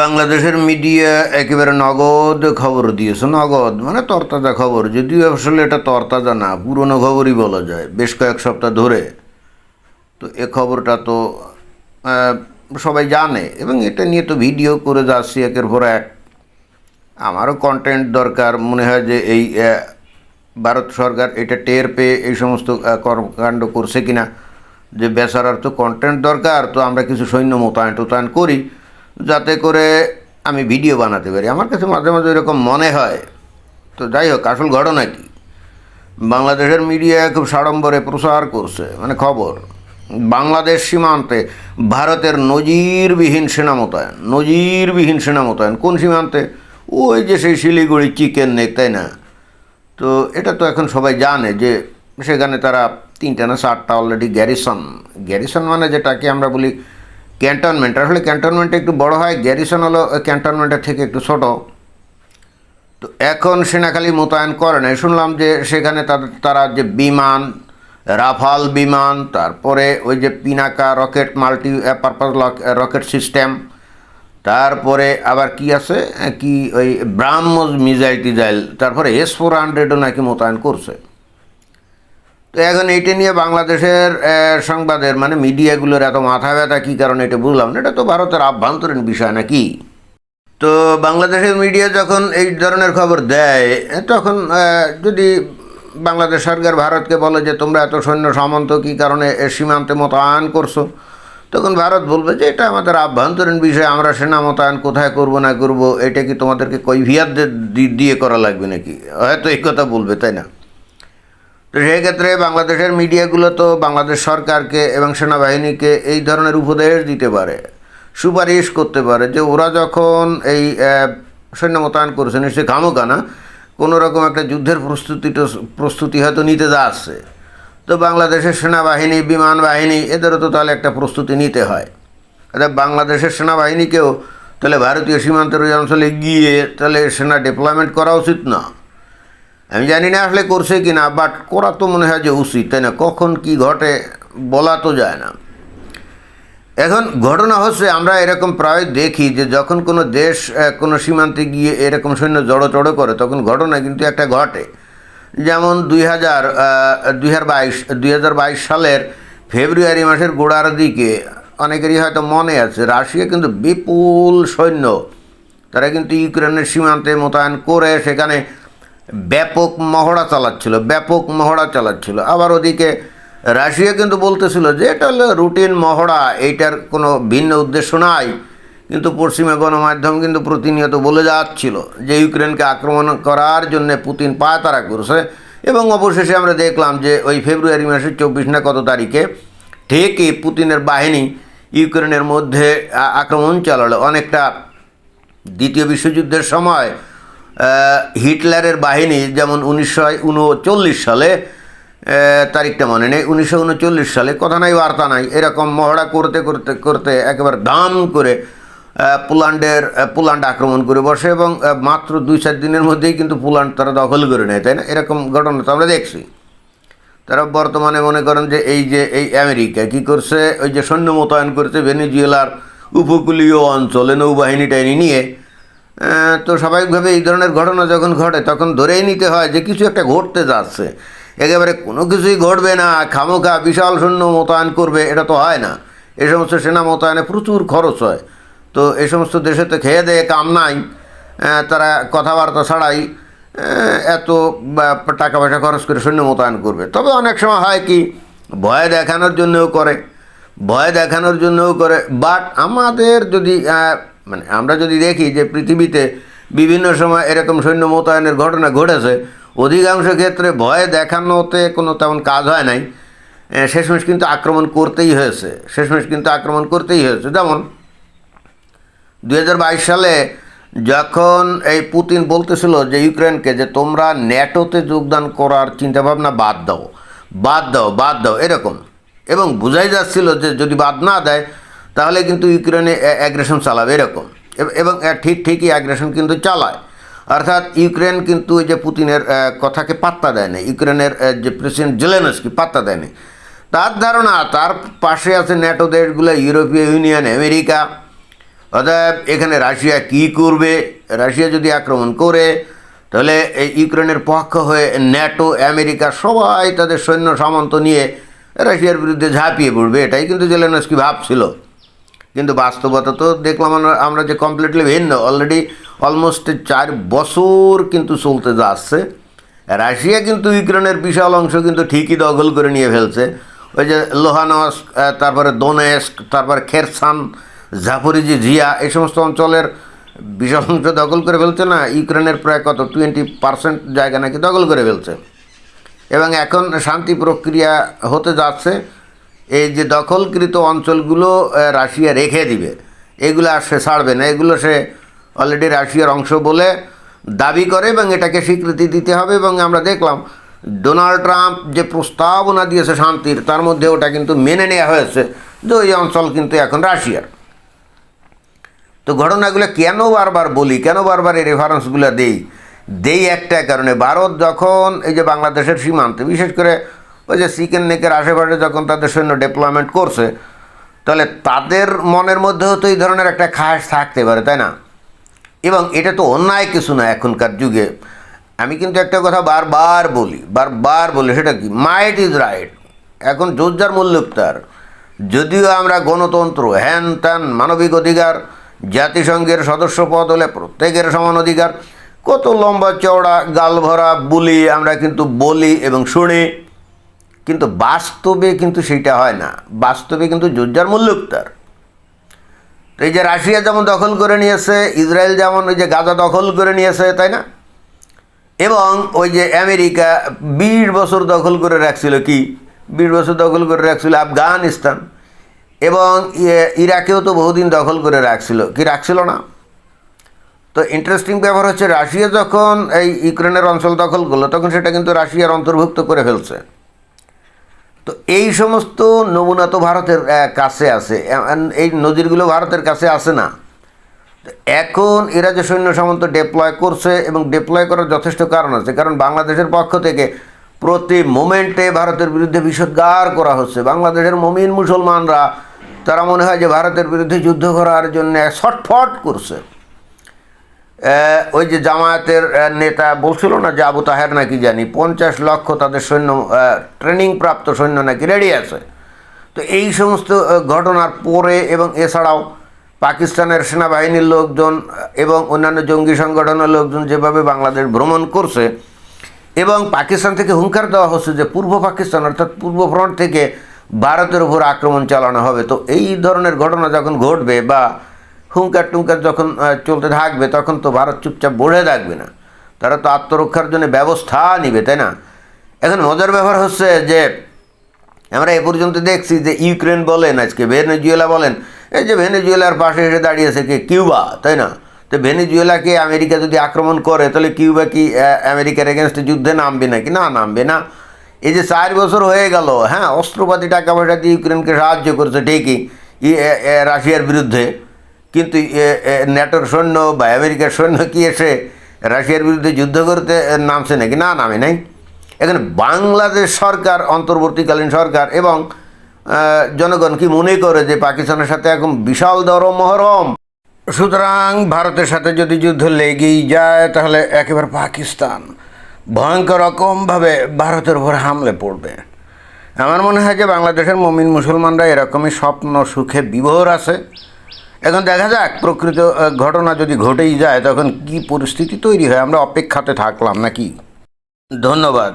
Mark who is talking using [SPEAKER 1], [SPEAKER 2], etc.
[SPEAKER 1] বাংলাদেশের মিডিয়া একেবারে নগদ খবর দিয়েছে, নগদ মানে তরতাজা খবর। যদিও আসলে এটা তরতাজা না, পুরনো খবরই বলা যায়, বেশ কয়েক সপ্তাহ ধরে। তো এ খবরটা তো সবাই জানে, এবং এটা নিয়ে তো ভিডিও করে যাচ্ছি একের পর এক। আমারও কন্টেন্ট দরকার, মনে হয় যে এই ভারত সরকার এটা টের পেয়ে এই সমস্ত কর্মকাণ্ড করছে কিনা, যে বেচারার তো কন্টেন্ট দরকার, তো আমরা কিছু সৈন্য মোতায়েন টোতায়েন করি। যাতে করে আমি ভিডিও বানাতে পারি। আমার কাছে মাঝে মাঝে এরকম মনে হয়। তো যাই হোক, আসল ঘটনা কি? বাংলাদেশের মিডিয়া খুব সাড়ম্বরে প্রচার করছে মানে খবর। বাংলাদেশ সীমান্তে ভারতের নজিরবিহীন সেনা মোতায়েন, নজিরবিহীন সেনা মোতায়েন। কোন সীমান্তে? ওই যে সেই শিলিগুড়ি চিকেন নেক তাই না? তো এটা তো এখন সবাই জানে যে সেখানে তারা তিনটা না চারটা অলরেডি গ্যারিসন গ্যারিসন মানে যেটাকে আমরা বলি ক্যান্টনমেন্ট। আসলে ক্যান্টনমেন্ট একটু বড় হয়, গ্যারিসন হলো ক্যান্টনমেন্টের থেকে একটু ছোট। তো এখন সেনাখালি মোতায়েন করে নাই। শুনলাম যে সেখানে তারা যে বিমান, রাফাল বিমান, তারপরে ওই যে Pinaka rocket multi purpose rocket system, তারপরে আবার কি আছে? কি ওই ব্রাহ্মস মিজাইল টিজাইল তারপরে এস ফোর হান্ড্রেডও নাকি মোতায়েন করছে। তো এখন এইটা নিয়ে বাংলাদেশের সংবাদের মানে মিডিয়াগুলোর এত মাথা ব্যথা, কী কারণে এটা বুঝলাম না? এটা তো ভারতের আভ্যন্তরীণ বিষয় নাকি? তো বাংলাদেশের মিডিয়া যখন এই ধরনের খবর দেয়, তখন যদি বাংলাদেশ সরকার ভারতকে বলে যে তোমরা এত সৈন্য সামন্ত, কী কারণে এ সীমান্তে মোতায়েন করছ? তখন ভারত বলবে যে এটা আমাদের আভ্যন্তরীণ বিষয়, আমরা সেনা মোতায়েন কোথায় করব, না করব, এটা কি তোমাদেরকে কৈভিয়াত দিয়ে করা লাগবে নাকি? হয়তো এই কথা বলবে, তাই না? তো সেক্ষেত্রে বাংলাদেশের মিডিয়াগুলো তো বাংলাদেশ সরকারকে এবং সেনাবাহিনীকে এই ধরনের উপদেশ দিতে পারে, সুপারিশ করতে পারে যে ওরা যখন এই সৈন্য মোতায়েন করেছে, নিশ্চয়ই খামোকা না, কোনো রকম একটা যুদ্ধের প্রস্তুতি প্রস্তুতি হয়তো নিতে যাচ্ছে। তো বাংলাদেশের সেনাবাহিনী, বিমান বাহিনী, এদেরও তো তাহলে একটা প্রস্তুতি নিতে হয়। অর্থাৎ বাংলাদেশের সেনাবাহিনীকেও তাহলে ভারতীয় সীমান্তের ওই অঞ্চলে গিয়ে তাহলে সেনা ডিপ্লয়মেন্ট করা উচিত না? আমি জানি না আসলে করছে কি না বাট করা তো মনে হয় যে উচিত, তাই না? কখন কি ঘটে বলা তো যায় না। এখন ঘটনা হচ্ছে, আমরা এরকম প্রায় দেখি যে যখন কোনো দেশ কোনো সীমান্তে গিয়ে এরকম সৈন্য জড়ো চড়ো করে, তখন ঘটনা কিন্তু একটা ঘটে। যেমন দুই হাজার দুই হাজার বাইশ, দুই হাজার বাইশ সালের ফেব্রুয়ারি মাসের গোড়ার দিকে অনেকেরই হয়তো মনে আছে, রাশিয়া কিন্তু বিপুল সৈন্য, তারা কিন্তু ইউক্রেনের সীমান্তে মোতায়েন করে সেখানে ব্যাপক মহড়া চালাচ্ছিল, ব্যাপক মহড়া চালাচ্ছিল। আবার ওদিকে রাশিয়া কিন্তু বলতেছিল যে এটা হলো রুটিন মহড়া, এইটার কোনো ভিন্ন উদ্দেশ্য নাই। কিন্তু পশ্চিমা গণমাধ্যম কিন্তু প্রতিনিয়ত বলে যাচ্ছিল যে ইউক্রেনকে আক্রমণ করার জন্য পুতিন পায়তারা করছে। এবং অবশেষে আমরা দেখলাম যে ওই ফেব্রুয়ারি মাসের চব্বিশ না কত তারিখে ঠিকই পুতিনের বাহিনী ইউক্রেনের মধ্যে আক্রমণ চালালো। অনেকটা দ্বিতীয় বিশ্বযুদ্ধের সময় হিটলারের বাহিনী যেমন উনিশশো উনচল্লিশ সালে তারিখটা মনে নেই, উনিশশো উনচল্লিশ সালে, কথা নাই, বার্তা নাই, এরকম মহড়া করতে করতে করতে একেবারে দাম করে পোল্যান্ডের পোল্যান্ড আক্রমণ করে বসে এবং মাত্র দুই চার দিনের মধ্যেই কিন্তু পোল্যান্ড তারা দখল করে নেয়, তাই না? এরকম ঘটনা তো আমরা দেখছি। তারা বর্তমানে মনে করেন যে এই যে, এই আমেরিকা কি করছে? ওই যে সৈন্য মোতায়েন করছে ভেনিজুয়েলার উপকূলীয় অঞ্চলে নৌবাহিনী টাইনি নিয়ে তো স্বাভাবিকভাবে এই ধরনের ঘটনা যখন ঘটে, তখন ধরেই নিতে হয় যে কিছু একটা ঘটতে যাচ্ছে। একেবারে কোনো কিছুই ঘটবে না, খামোখা, বিশাল সৈন্য মোতায়েন করবে, এটা তো হয় না। এ সমস্ত সেনা মোতায়েনে প্রচুর খরচ হয়। তো এ সমস্ত দেশে তো খেয়ে দেয়ে কাম নাই তারা কথাবার্তা ছাড়াই এত টাকা পয়সা খরচ করে সৈন্য মোতায়েন করবে। তবে অনেক সময় হয় কি, ভয় দেখানোর জন্যও করে, ভয় দেখানোর জন্যও করে। বাট আমাদের যদি মানে আমরা যদি দেখি যে পৃথিবীতে বিভিন্ন সময় এরকম সৈন্য মোতায়েনের ঘটনা ঘটেছে, অধিকাংশ ক্ষেত্রে ভয় দেখানোতে কোনো তেমন কাজ হয় নাই। শেষমেশ কিন্তু আক্রমণ করতেই হয়েছে। শেষমেশ কিন্তু আক্রমণ করতেই হয়েছে। যেমন দু হাজার বাইশ সালে যখন এই পুতিন বলতেছিল যে ইউক্রেনকে যে তোমরা ন্যাটোতে যোগদান করার চিন্তাভাবনা বাদ দাও বাদ দাও বাদ দাও, এরকম। এবং বোঝাই যাচ্ছিল যে যদি বাদ না দেয় তাহলে কিন্তু ইউক্রেনে অ্যাগ্রেশন চালাবে এরকম। এবং ঠিক ঠিকই অ্যাগ্রেশন কিন্তু চালায়। অর্থাৎ ইউক্রেন কিন্তু যে পুতিনের কথাকে পাত্তা দেয় না ইউক্রেনের যে প্রেসিডেন্ট জেলেনস্কি পাত্তা দেয়নি তার ধারণা, তার পাশে আছে ন্যাটো দেশগুলো, ইউরোপীয় ইউনিয়ন, আমেরিকা। অতএব এখানে রাশিয়া কি করবে? রাশিয়া যদি আক্রমণ করে, তাহলে এই ইউক্রেনের পক্ষ হয়ে ন্যাটো, আমেরিকা সবাই তাদের সৈন্য সামন্ত নিয়ে রাশিয়ার বিরুদ্ধে ঝাঁপিয়ে পড়বে। এটাই কিন্তু জেলেনস্কি ভাবছিল। কিন্তু বাস্তবতা তো দেখলাম আমরা- যে কমপ্লিটলি ভিন্ন। অলরেডি অলমোস্ট চার বছর কিন্তু চলতে যাচ্ছে। রাশিয়া কিন্তু ইউক্রেনের বিশাল অংশ কিন্তু ঠিকই দখল করে নিয়ে ফেলছে। ওই যে লোহানস্ক আহ, তারপরে দোনেস্ক তারপরে খেরসান জাফরিজি জিয়া এই সমস্ত অঞ্চলের বিশাল অংশ দখল করে ফেলছে না। ইউক্রেনের প্রায় কত? টোয়েন্টি পার্সেন্ট জায়গা নাকি দখল করে ফেলছে। এবং এখন শান্তি প্রক্রিয়া হতে যাচ্ছে। এই যে দখলকৃত অঞ্চলগুলো রাশিয়া রেখে দিবে। এগুলো আর সে ছাড়বে না। এগুলো সে অলরেডি রাশিয়ার অংশ বলে দাবি করে এবং এটাকে স্বীকৃতি দিতে হবে এবং আমরা দেখলাম ডোনাল্ড ট্রাম্প যে প্রস্তাবনা দিয়েছে শান্তির, তার মধ্যে ওটা কিন্তু মেনে নেওয়া হয়েছে যে ওই অঞ্চল কিন্তু এখন রাশিয়ার। তো ঘটনাগুলো কেন বারবার বলি, কেন বারবার এই রেফারেন্সগুলো দেই? দেই একটা কারণে, ভারত যখন এই যে বাংলাদেশের সীমান্তে, বিশেষ করে ওই যে চিকেন নেকের আশেপাশে যখন তাদের সৈন্য ডেপ্লয়মেন্ট করছে, তাহলে তাদের মনের মধ্যেও তো এই ধরনের একটা খাস থাকতে পারে, তাই না? এবং এটা তো অন্যায় কিছু না এখনকার যুগে। আমি কিন্তু একটা কথা বারবার বলি বারবার বলি, সেটা কি? মাইট ইজ রাইট এখন যোদ্ধার মূল্যক তার। যদিও আমরা গণতন্ত্র হ্যান ত্যান মানবিক অধিকার, জাতিসংঘের সদস্য পদ হলে প্রত্যেকের সমান অধিকার। কত লম্বা চওড়া, গাল ভরা বুলি আমরা কিন্তু বলি এবং শুনি। কিন্তু বাস্তবে কিন্তু সেইটা হয় না। বাস্তবে কিন্তু যোদ্ধার মূল্যক তার তো এই যে রাশিয়া যেমন দখল করে নিয়েছে, ইসরায়েল যেমন ওই যে গাজা দখল করে নিয়েছে, তাই না? এবং ওই যে আমেরিকা বিশ বছর দখল করে রাখছিল কি? বিশ বছর দখল করে রাখছিল আফগানিস্তান। এবং ইয়ে- ইরাকেও তো বহুদিন দখল করে রাখছিল। কি রাখছিল না? তো ইন্টারেস্টিং ব্যাপার হচ্ছে রাশিয়া যখন এই ইউক্রেনের অঞ্চল দখল করল, তখন সেটা কিন্তু রাশিয়ার অন্তর্ভুক্ত করে ফেলছে। তো এই সমস্ত নমুনা তো ভারতের কাছে আছে। এই নদীরগুলো ভারতের কাছে আছে না। এখন এরা যে সৈন্য সামন্ত ডেপ্লয় করছে এবং ডেপ্লয় করার যথেষ্ট কারণ আছে, কারণ বাংলাদেশের পক্ষ থেকে প্রতি মোমেন্টে ভারতের বিরুদ্ধে বিষোদ্গার করা হচ্ছে। বাংলাদেশের মমিন মুসলমানরা, তারা মনে হয় যে ভারতের বিরুদ্ধে যুদ্ধ করার জন্য ছটফট করছে। ওই যে জামায়াতের নেতা বলছিল না যে আবু তাহের নাকি জানি, পঞ্চাশ লক্ষ তাদের সৈন্য ট্রেনিং প্রাপ্ত সৈন্য নাকি রেডি আছে। তো এই সমস্ত ঘটনার পরে এবং এছাড়াও পাকিস্তানের সেনাবাহিনীর লোকজন এবং অন্যান্য জঙ্গি সংগঠনের লোকজন যেভাবে বাংলাদেশ ভ্রমণ করছে, এবং পাকিস্তান থেকে হুঙ্কার দেওয়া হচ্ছে যে পূর্ব পাকিস্তান, অর্থাৎ পূর্ব ফ্রন্ট থেকে ভারতের উপর আক্রমণ চালানো হবে। তো এই ধরনের ঘটনা যখন ঘটবে বা হুঙ্কার টুঙ্কার যখন চলতে থাকবে, তখন তো ভারত চুপচাপ বসে থাকবে না। তারা তো আত্মরক্ষার জন্য ব্যবস্থা নিবে, তাই না? এখন মজার ব্যাপার হচ্ছে যে, আমরা এ পর্যন্ত দেখছি যে ইউক্রেন বলেন, আজকে ভেনেজুয়েলা বলেন, এই যে ভেনেজুয়েলার পাশে এসে দাঁড়িয়েছে কি? কিউবা, তাই না? তো ভেনেজুয়েলাকে আমেরিকা যদি আক্রমণ করে, তাহলে কিউবা কি আমেরিকার এগেনস্টে যুদ্ধে নামবে নাকি? না, নামবে না। এই যে চার বছর হয়ে গেল হ্যাঁ অস্ত্রপাতি, টাকা পয়সা দিয়ে ইউক্রেনকে সাহায্য করছে ঠিকই রাশিয়ার বিরুদ্ধে। কিন্তু ন্যাটোর সৈন্য বা আমেরিকার সৈন্য কি এসে রাশিয়ার বিরুদ্ধে যুদ্ধ করতে নামছে নাকি? না, নামে নাই। এখানে বাংলাদেশ সরকার, অন্তর্বর্তীকালীন সরকার এবং জনগণ কি মনে করে যে পাকিস্তানের সাথে এখন বিশাল দরম মহরম? সুতরাং ভারতের সাথে যদি যুদ্ধ লেগেই যায়, তাহলে একেবারে পাকিস্তান ভয়ঙ্কর রকমভাবে ভারতের উপর হামলে পড়বে। আমার মনে হয় যে বাংলাদেশের মমিন মুসলমানরা এরকমই স্বপ্ন, সুখে বিভোর আছে। এখন দেখা যাক, প্রকৃত ঘটনা যদি ঘটেই যায়, তখন কি পরিস্থিতি তৈরি হয়? আমরা অপেক্ষাতে থাকলাম নাকি? ধন্যবাদ।